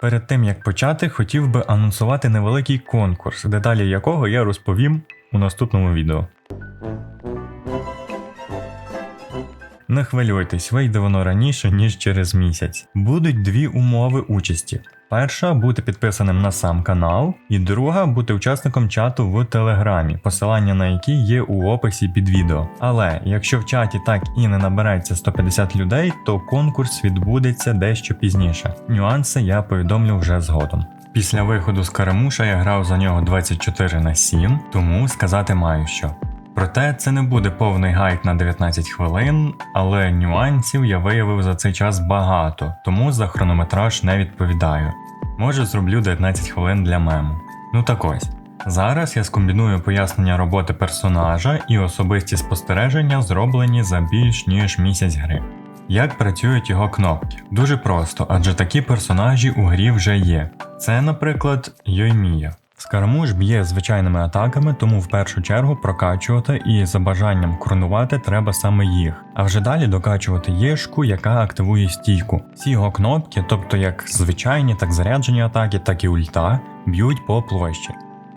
Перед тим як почати, хотів би анонсувати невеликий конкурс, деталі якого я розповім у наступному відео. Не хвилюйтесь, вийде воно раніше, ніж через місяць. Будуть дві умови участі. Перша бути підписаним на сам канал, і друга бути учасником чату в Телеграмі, посилання на які є у описі під відео. Але якщо в чаті так і не набереться 150 людей, то конкурс відбудеться дещо пізніше. Нюанси я повідомлю вже згодом. Після виходу з Карамуша я грав за нього 24 на 7, тому сказати маю що. Проте це не буде повний гайд на 19 хвилин, але нюансів я виявив за цей час багато, тому за хронометраж не відповідаю. Може зроблю 19 хвилин для мему. Ну так ось. Зараз я скомбіную пояснення роботи персонажа і особисті спостереження, зроблені за більш ніж місяць гри. Як працюють його кнопки? Дуже просто, адже такі персонажі у грі вже є. Це, наприклад, Йоймія. Скарамуш б'є звичайними атаками, тому в першу чергу прокачувати і за бажанням коронувати треба саме їх, а вже далі докачувати єшку, яка активує стійку. Всі його кнопки, тобто як звичайні, так заряджені атаки, так і ульта, б'ють по площі.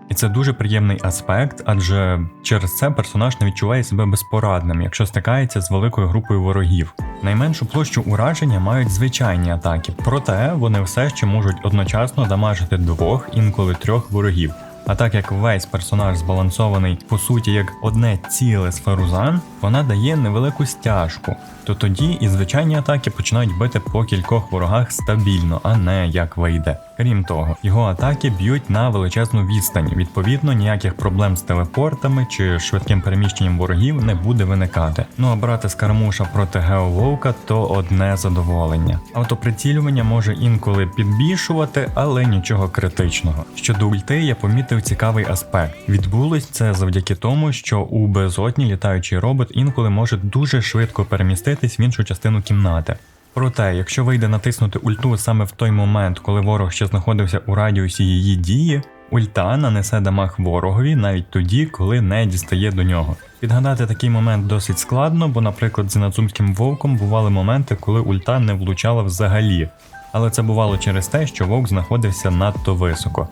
І це дуже приємний аспект, адже через це персонаж не відчуває себе безпорадним, якщо стикається з великою групою ворогів. Найменшу площу ураження мають звичайні атаки, проте вони все ще можуть одночасно дамажити двох, інколи трьох ворогів. А так як весь персонаж збалансований по суті як одне ціле з фарузан, вона дає невелику стяжку, то тоді і звичайні атаки починають бити по кількох ворогах стабільно, а не як вийде. Крім того, його атаки б'ють на величезну відстань. Відповідно, ніяких проблем з телепортами чи швидким переміщенням ворогів не буде виникати. Ну а брати скармуша проти Геововка то одне задоволення. Автоприцілювання може інколи підбільшувати, але нічого критичного. Щодо ульти, я помітив цікавий аспект. Відбулось це завдяки тому, що у безодні літаючий робот інколи може дуже швидко переміститись в іншу частину кімнати. Проте, якщо вийде натиснути ульту саме в той момент, коли ворог ще знаходився у радіусі її дії, ульта нанесе дамаг ворогові навіть тоді, коли не дістає до нього. Підгадати такий момент досить складно, бо, наприклад, з Інацумським вовком бували моменти, коли ульта не влучала взагалі. Але це бувало через те, що вовк знаходився надто високо.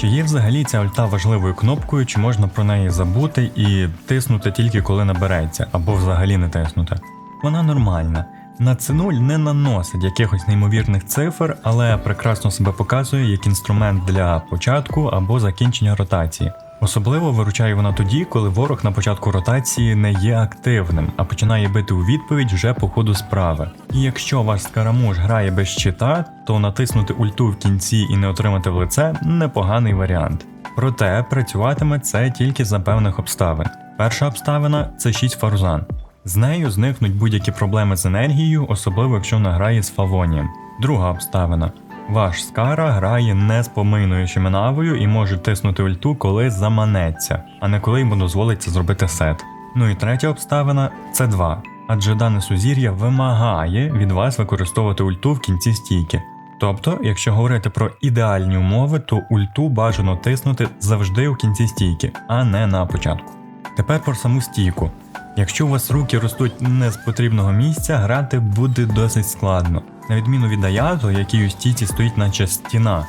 Чи є взагалі ця ульта важливою кнопкою, чи можна про неї забути і тиснути тільки коли набереться, або взагалі не тиснути? Вона нормальна. На C0 не наносить якихось неймовірних цифр, але прекрасно себе показує як інструмент для початку або закінчення ротації. Особливо виручає вона тоді, коли ворог на початку ротації не є активним, а починає бити у відповідь вже по ходу справи. І якщо ваш скарамуш грає без щита, то натиснути ульту в кінці і не отримати в лице непоганий варіант. Проте працюватиме це тільки за певних обставин. Перша обставина це 6 фарузан. З нею зникнуть будь-які проблеми з енергією, особливо якщо вона грає з фавонієм. Друга обставина. Ваш скара грає не з помийною щеменавою і може тиснути ульту, коли заманеться, а не коли йому дозволиться зробити сет. Ну і третя обставина це 2. Адже дане сузір'я вимагає від вас використовувати ульту в кінці стійки. Тобто, якщо говорити про ідеальні умови, то ульту бажано тиснути завжди у кінці стійки, а не на початку. Тепер про саму стійку. Якщо у вас руки ростуть не з потрібного місця, грати буде досить складно. На відміну від Аято, який у стійці стоїть наче стіна.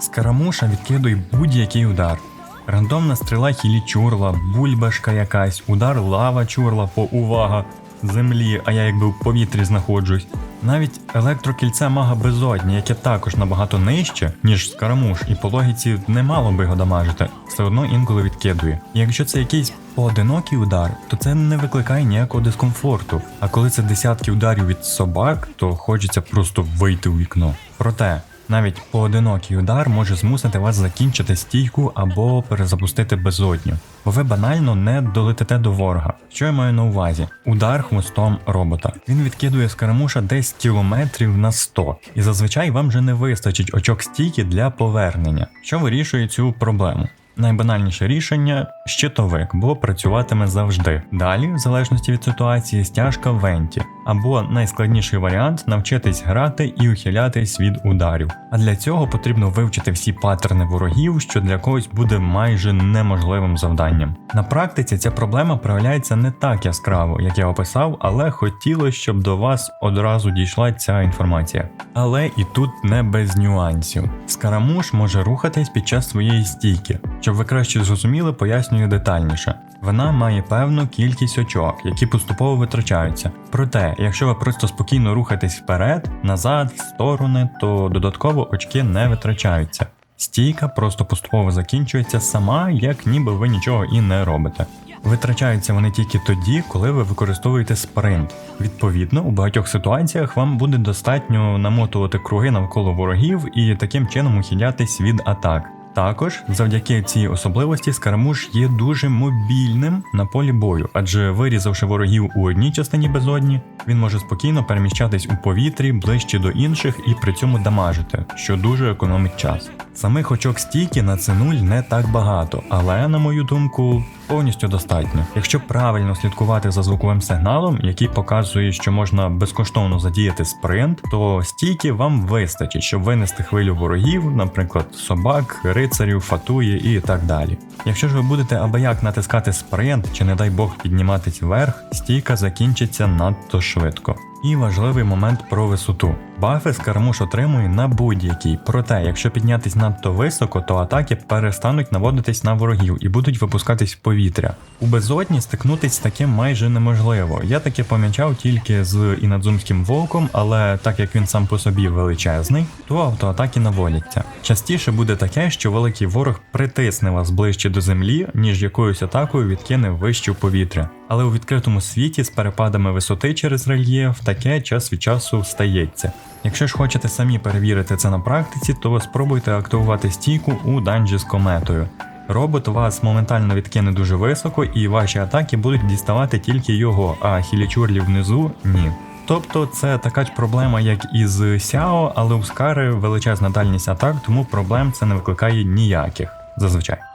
Скарамуша відкидує будь-який удар. Рандомна стріла хілі чурла, бульбашка якась, удар лава чурла по увага землі, а я якби в повітрі знаходжусь. Навіть електрокільце мага безодні, яке також набагато нижче, ніж скарамуш, і по логіці не мало би його дамажити, все одно інколи відкидує. І якщо це якийсь поодинокий удар, то це не викликає ніякого дискомфорту. А коли це десятки ударів від собак, то хочеться просто вийти у вікно. Проте. Навіть поодинокий удар може змусити вас закінчити стійку або перезапустити безодню, бо ви банально не долетите до ворога. Що я маю на увазі? Удар хвостом робота. Він відкидує скарамуша десь кілометрів на 100, і зазвичай вам вже не вистачить очок стійки для повернення, що вирішує цю проблему. Найбанальніше рішення щитовик, бо працюватиме завжди. Далі, в залежності від ситуації, стяжка венті, або найскладніший варіант навчитись грати і ухилятись від ударів. А для цього потрібно вивчити всі паттерни ворогів, що для когось буде майже неможливим завданням. На практиці ця проблема проявляється не так яскраво, як я описав, але хотілося, щоб до вас одразу дійшла ця інформація. Але і тут не без нюансів. Скарамуш може рухатись під час своєї стійки. Щоб ви краще зрозуміли, пояснюю детальніше. Вона має певну кількість очок, які поступово витрачаються. Проте, якщо ви просто спокійно рухаєтесь вперед, назад, в сторони, то додатково очки не витрачаються. Стійка просто поступово закінчується сама, як ніби ви нічого і не робите. Витрачаються вони тільки тоді, коли ви використовуєте спринт. Відповідно, у багатьох ситуаціях вам буде достатньо намотувати круги навколо ворогів і таким чином ухилятись від атак. Також завдяки цій особливості скарамуш є дуже мобільним на полі бою, адже вирізавши ворогів у одній частині безодні, він може спокійно переміщатись у повітрі ближче до інших і при цьому дамажити, що дуже економить час. Самих очок стійки на це нуль не так багато, але, на мою думку, повністю достатньо. Якщо правильно слідкувати за звуковим сигналом, який показує, що можна безкоштовно задіяти спринт, то стійки вам вистачить, щоб винести хвилю ворогів, наприклад, собак, рицарів, фатуї і так далі. Якщо ж ви будете абияк натискати спринт чи, не дай Бог, підніматись вверх, стійка закінчиться надто швидко. І важливий момент про висоту. Бафи скармуш отримує на будь-якій, проте, якщо піднятись надто високо, то атаки перестануть наводитись на ворогів і будуть випускатись в повітря. У безодні стикнутись з таким майже неможливо. Я таке помічав тільки з інадзумським вовком, але так як він сам по собі величезний, то автоатаки наводяться. Частіше буде таке, що великий ворог притисне вас ближче до землі, ніж якоюсь атакою відкине вище в повітря. Але у відкритому світі з перепадами висоти через рельєф таке час від часу стається. Якщо ж хочете самі перевірити це на практиці, то спробуйте активувати стійку у данжі з кометою. Робот вас моментально відкине дуже високо, і ваші атаки будуть діставати тільки його, а хілічурлі внизу ні. Тобто це така ж проблема, як і з Сяо, але у Скари величезна дальність атак, тому проблем це не викликає ніяких зазвичай.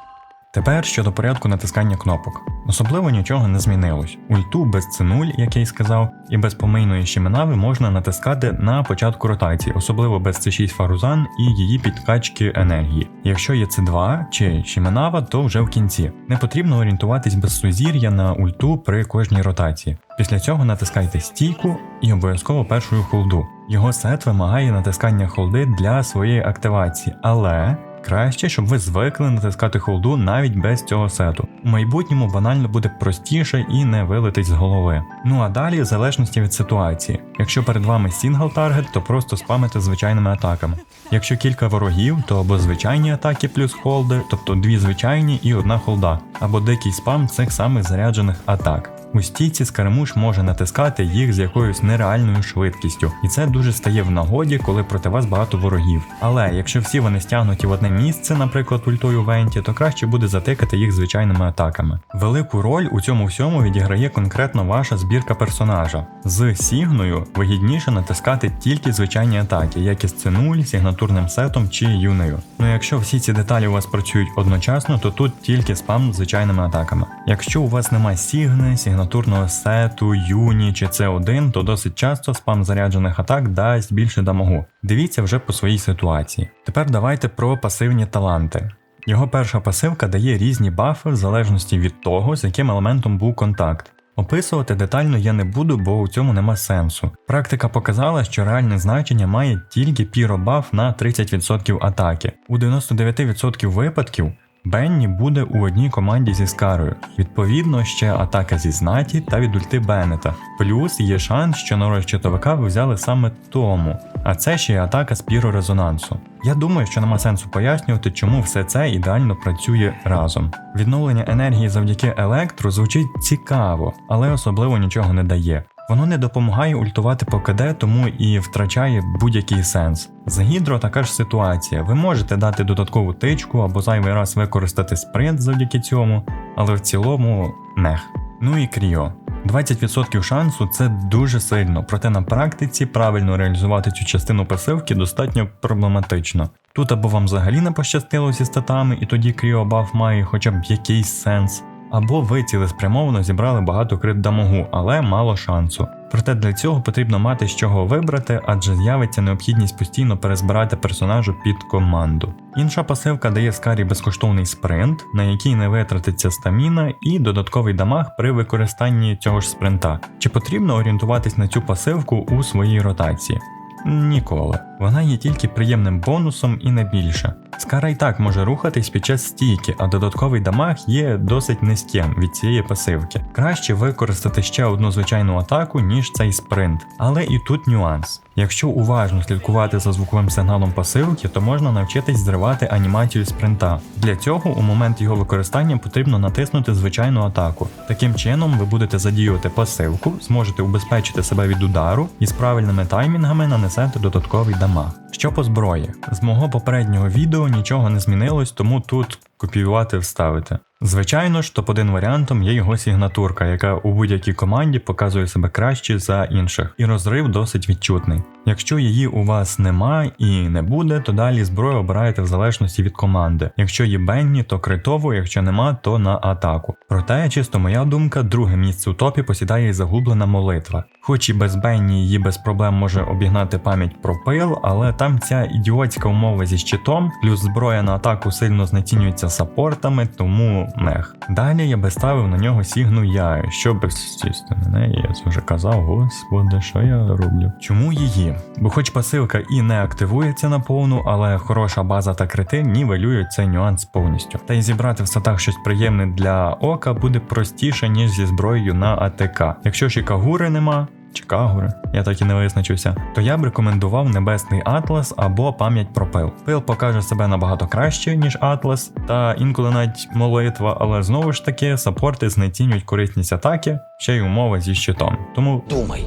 Тепер щодо порядку натискання кнопок. Особливо нічого не змінилось. Ульту без C0, як я й сказав, і без помийної щеминави можна натискати на початку ротації, особливо без C6 фарузан і її підкачки енергії. Якщо є C2 чи щеминава, то вже в кінці. Не потрібно орієнтуватись без сузір'я на ульту при кожній ротації. Після цього натискайте стійку і обов'язково першою холду. Його сет вимагає натискання холди для своєї активації, але Краще, щоб ви звикли натискати холду навіть без цього сету. У майбутньому банально буде простіше і не вилетить з голови. Ну а далі, в залежності від ситуації. Якщо перед вами сінгл таргет, то просто спамите звичайними атаками. Якщо кілька ворогів, то або звичайні атаки плюс холди, тобто дві звичайні і одна холда, або дикий спам цих самих заряджених атак. У стійці скаремуш може натискати їх з якоюсь нереальною швидкістю, і це дуже стає в нагоді, коли проти вас багато ворогів. Але якщо всі вони стягнуті в одне місце, наприклад, ультою Венті, то краще буде затикати їх звичайними атаками. Велику роль у цьому всьому відіграє конкретно ваша збірка персонажа. З Сігною вигідніше натискати тільки звичайні атаки, як із C0, сигнатурним сетом чи юнею. Ну якщо всі ці деталі у вас працюють одночасно, то тут тільки спам з звичайними атаками. Якщо у вас немає сігни, сигнатурного сету, юні чи С1, то досить часто спам заряджених атак дасть більше дамагу. Дивіться вже по своїй ситуації. Тепер давайте про пасивні таланти. Його перша пасивка дає різні бафи в залежності від того, з яким елементом був контакт. Описувати детально я не буду, бо у цьому нема сенсу. Практика показала, що реальне значення має тільки піробаф на 30% атаки. У 99% випадків Бенні буде у одній команді зі Скарою. Відповідно, ще атака зі знаті та від ульти Беннета. Плюс є шанс, що на роль щитовика ви взяли саме тому, а це ще й атака з пірорезонансу. Я думаю, що нема сенсу пояснювати, чому все це ідеально працює разом. Відновлення енергії завдяки електру звучить цікаво, але особливо нічого не дає. Воно не допомагає ультувати по КД, тому і втрачає будь-який сенс. З гідро така ж ситуація. Ви можете дати додаткову тичку або зайвий раз використати спринт завдяки цьому, але в цілому нех. Ну і кріо. 20% шансу це дуже сильно, проте на практиці правильно реалізувати цю частину пасивки достатньо проблематично. Тут або вам взагалі не пощастило зі статами, і тоді кріобаф має хоча б якийсь сенс, Або ви цілеспрямовано зібрали багато крит але мало шансу. Проте для цього потрібно мати з чого вибрати, адже з'явиться необхідність постійно перезбирати персонажу під команду. Інша пасивка дає Скарі безкоштовний спринт, на який не витратиться стаміна, і додатковий дамаг при використанні цього ж спринта. Чи потрібно орієнтуватись на цю пасивку у своїй ротації? Ніколи. Вона є тільки приємним бонусом і не більше. Скара і так може рухатись під час стійки, а додатковий дамаг є досить низьким від цієї пасивки. Краще використати ще одну звичайну атаку, ніж цей спринт. Але і тут нюанс. Якщо уважно слідкувати за звуковим сигналом пасивки, то можна навчитись зривати анімацію спринта. Для цього у момент його використання потрібно натиснути звичайну атаку. Таким чином ви будете задіювати пасивку, зможете убезпечити себе від удару і з правильними таймінгами нанесете додатковий дамаг. Що по зброї? З мого попереднього відео нічого не змінилось, тому тут копіювати вставити. Звичайно ж, топ-1 варіантом є його сигнатурка, яка у будь-якій команді показує себе краще за інших, і розрив досить відчутний. Якщо її у вас нема і не буде, то далі зброю обираєте в залежності від команди. Якщо є Бенні, то критово, якщо нема, то на атаку. Проте, чисто моя думка, друге місце у топі посідає загублена молитва. Хоч і без Бенні її без проблем може обігнати пам'ять про пил, але там ця ідіотська умова зі щитом, плюс зброя на атаку сильно знецінюється саппортами, тому мех. Далі я би ставив на нього сігну я, що без сісти на неї, я це вже казав, господи, що я роблю. Чому її? Бо хоч пасивка і не активується наповну, але хороша база та крити нівелюють цей нюанс повністю. Та й зібрати в статах щось приємне для ока буде простіше, ніж зі зброєю на АТК. Якщо і кагури нема, чи кагури, я так і не визначився, то я б рекомендував Небесний Атлас або пам'ять про пил. Пил покаже себе набагато краще, ніж Атлас, та інколи навіть молитва, але знову ж таки саппорти знецінюють корисність атаки, ще й умови зі щитом. Тому Думай,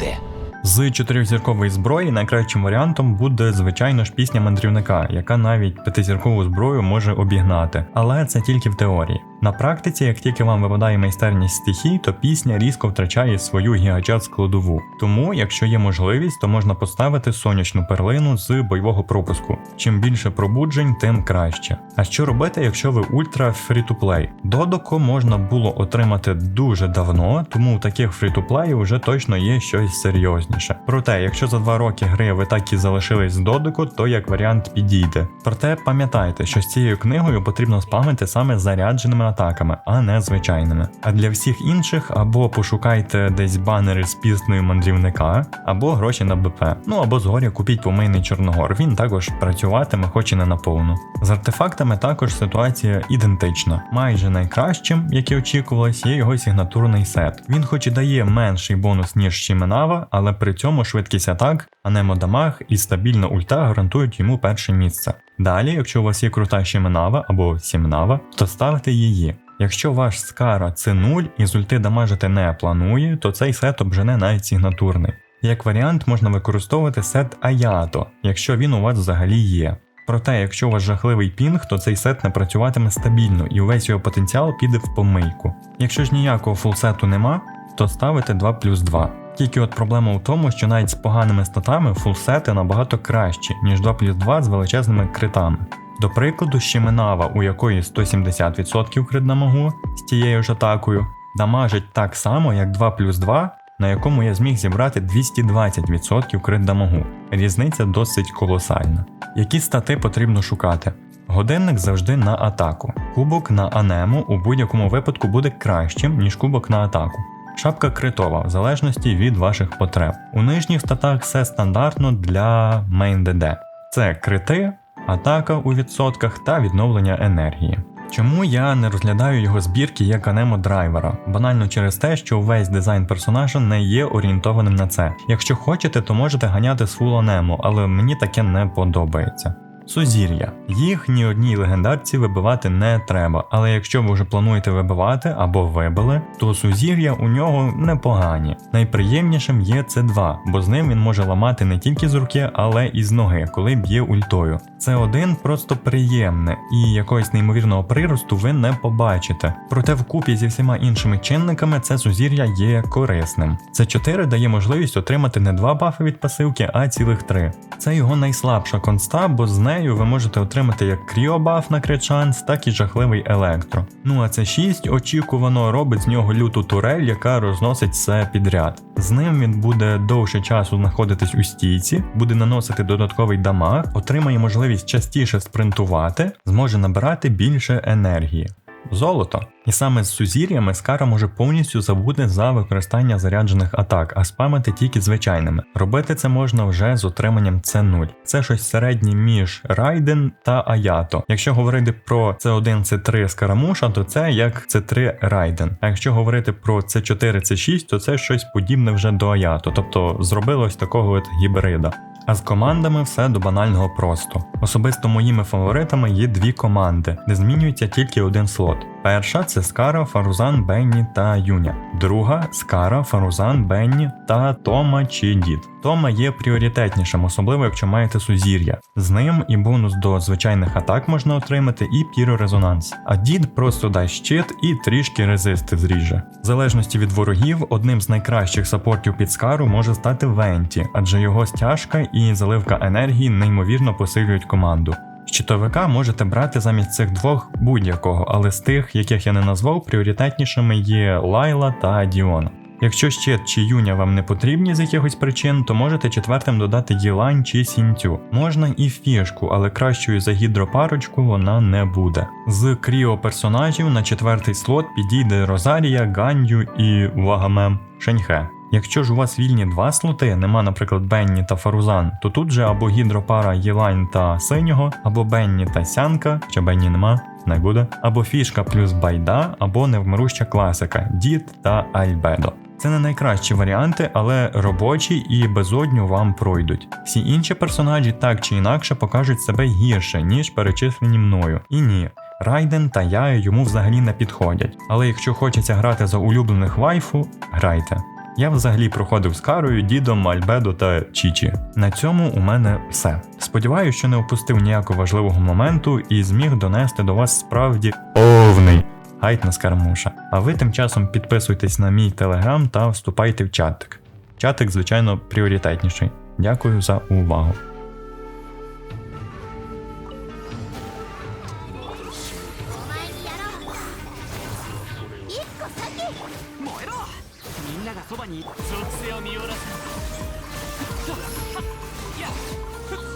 де? з чотирьохзіркової зброї найкращим варіантом буде звичайно ж пісня мандрівника, яка навіть п'ятизіркову зброю може обігнати, але це тільки в теорії. На практиці, як тільки вам випадає майстерність стихій, то пісня різко втрачає свою гігачат складову. Тому, якщо є можливість, то можна поставити сонячну перлину з бойового пропуску. Чим більше пробуджень, тим краще. А що робити, якщо ви ультра фрі-ту-плей? Додоко можна було отримати дуже давно, тому у таких фрі-ту-плей вже точно є щось серйозніше. Проте, якщо за два роки гри ви так і залишились з додоку, то як варіант підійде. Проте пам'ятайте, що з цією книгою потрібно спамити саме зарядженими атаками, а не звичайними. А для всіх інших або пошукайте десь банери з піснею мандрівника, або гроші на БП. Ну або згоря купіть помийний Чорногор. Він також працюватиме, хоч і не наповну. З артефактами також ситуація ідентична. Майже найкращим, як і очікувалось, є його сигнатурний сет. Він хоч і дає менший бонус, ніж Шіменава, але при цьому швидкість атак, анемодамаг і стабільна ульта гарантують йому перше місце. Далі, якщо у вас є крута Шіменава або Сімнава, то ставте її. Якщо ваш скара це 0 і з ульти дамажити не планує, то цей сет обжене навіть сигнатурний. Як варіант можна використовувати сет Аято, якщо він у вас взагалі є. Проте, якщо у вас жахливий пінг, то цей сет не працюватиме стабільно і увесь його потенціал піде в помийку. Якщо ж ніякого фулсету нема, то ставите 2 плюс 2. Тільки от проблема в тому, що навіть з поганими статами фулсети набагато кращі, ніж 2 плюс 2 з величезними критами. До прикладу, Щеменава, у якої 170% крит на могу з тією ж атакою, дамажить так само, як 2 плюс 2, на якому я зміг зібрати 220% крит дамагу. Різниця досить колосальна. Які стати потрібно шукати? Годинник завжди на атаку. Кубок на анему у будь-якому випадку буде кращим, ніж кубок на атаку. Шапка критова, в залежності від ваших потреб. У нижніх статах все стандартно для мейн ДД. Це крити, атака у відсотках та відновлення енергії. Чому я не розглядаю його збірки як анемо драйвера? Банально через те, що весь дизайн персонажа не є орієнтованим на це. Якщо хочете, то можете ганяти з фул анемо, але мені таке не подобається. Сузір'я. Їх ні одній легендарці вибивати не треба, але якщо ви вже плануєте вибивати або вибили, то сузір'я у нього непогані. Найприємнішим є С2, бо з ним він може ламати не тільки з руки, але і з ноги, коли б'є ультою. Це один просто приємне, і якогось неймовірного приросту ви не побачите. Проте вкупі зі всіма іншими чинниками це сузір'я є корисним. Це 4 дає можливість отримати не два бафи від пасивки, а цілих три. Це його найслабша конста, бо з нею нею ви можете отримати як кріобаф на кричанс, так і жахливий електро. Ну а це 6 очікувано робить з нього люту турель, яка розносить все підряд. З ним він буде довше часу знаходитись у стійці, буде наносити додатковий дамаг, отримає можливість частіше спринтувати, зможе набирати більше енергії. Золото. І саме з сузір'ями Скара може повністю забути за використання заряджених атак, а спамити тільки звичайними. Робити це можна вже з отриманням С0. Це щось середнє між Райден та Аято. Якщо говорити про С1, С3 Скарамуша, то це як С3 Райден. А якщо говорити про С4, С6, то це щось подібне вже до Аято, тобто зробилось такого от гібрида. А з командами все до банального просто. Особисто моїми фаворитами є дві команди, де змінюється тільки один слот. Перша це Скара, Фарузан, Бенні та Юня. Друга Скара, Фарузан, Бенні та Тома чи Дід. Тома є пріоритетнішим, особливо якщо маєте сузір'я. З ним і бонус до звичайних атак можна отримати, і пірорезонанс. А дід просто дасть щит і трішки резисти зріже. В залежності від ворогів, одним з найкращих саппортів під Скару може стати Венті, адже його стяжка і заливка енергії неймовірно посилюють команду. Щитовика можете брати замість цих двох будь-якого, але з тих, яких я не назвав, пріоритетнішими є Лайла та Діона. Якщо щит чи юня вам не потрібні з якихось причин, то можете четвертим додати Ділань чи Сінтю. Можна і фішку, але кращою за гідропарочку вона не буде. З кріо персонажів на четвертий слот підійде Розарія, Ганью і Вагамем Шеньхе. Якщо ж у вас вільні два слоти, нема, наприклад, Бенні та Фарузан, то тут же або гідропара Єлайн та синього, або Бенні та Сянка, чи Бенні нема, не буде, або фішка плюс байда, або невмируща класика Дід та Альбедо. Це не найкращі варіанти, але робочі і безодню вам пройдуть. Всі інші персонажі так чи інакше покажуть себе гірше, ніж перечислені мною. І ні. Райден та я йому взагалі не підходять. Але якщо хочеться грати за улюблених вайфу, грайте. Я взагалі проходив з Карою, Дідом, Альбедо та Чічі. На цьому у мене все. Сподіваюся, що не опустив ніякого важливого моменту і зміг донести до вас справді повний гайд на скармуша. А ви тим часом підписуйтесь на мій телеграм та вступайте в чатик. Чатик, звичайно, пріоритетніший. Дякую за увагу. がそばに属性を見下ろす。は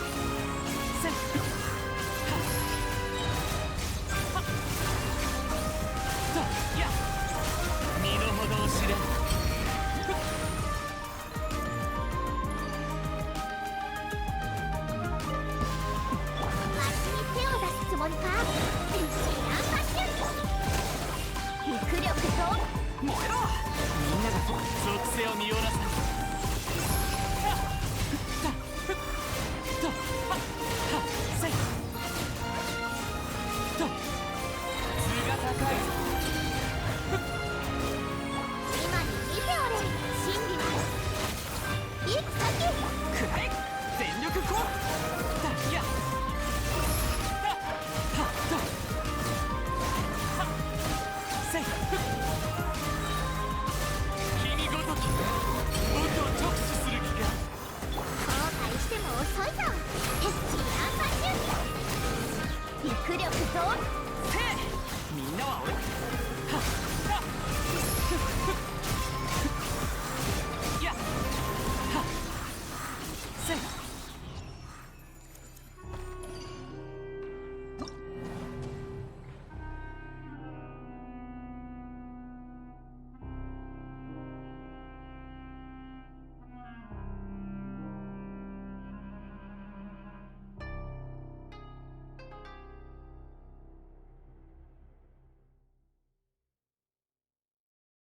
力みんなは俺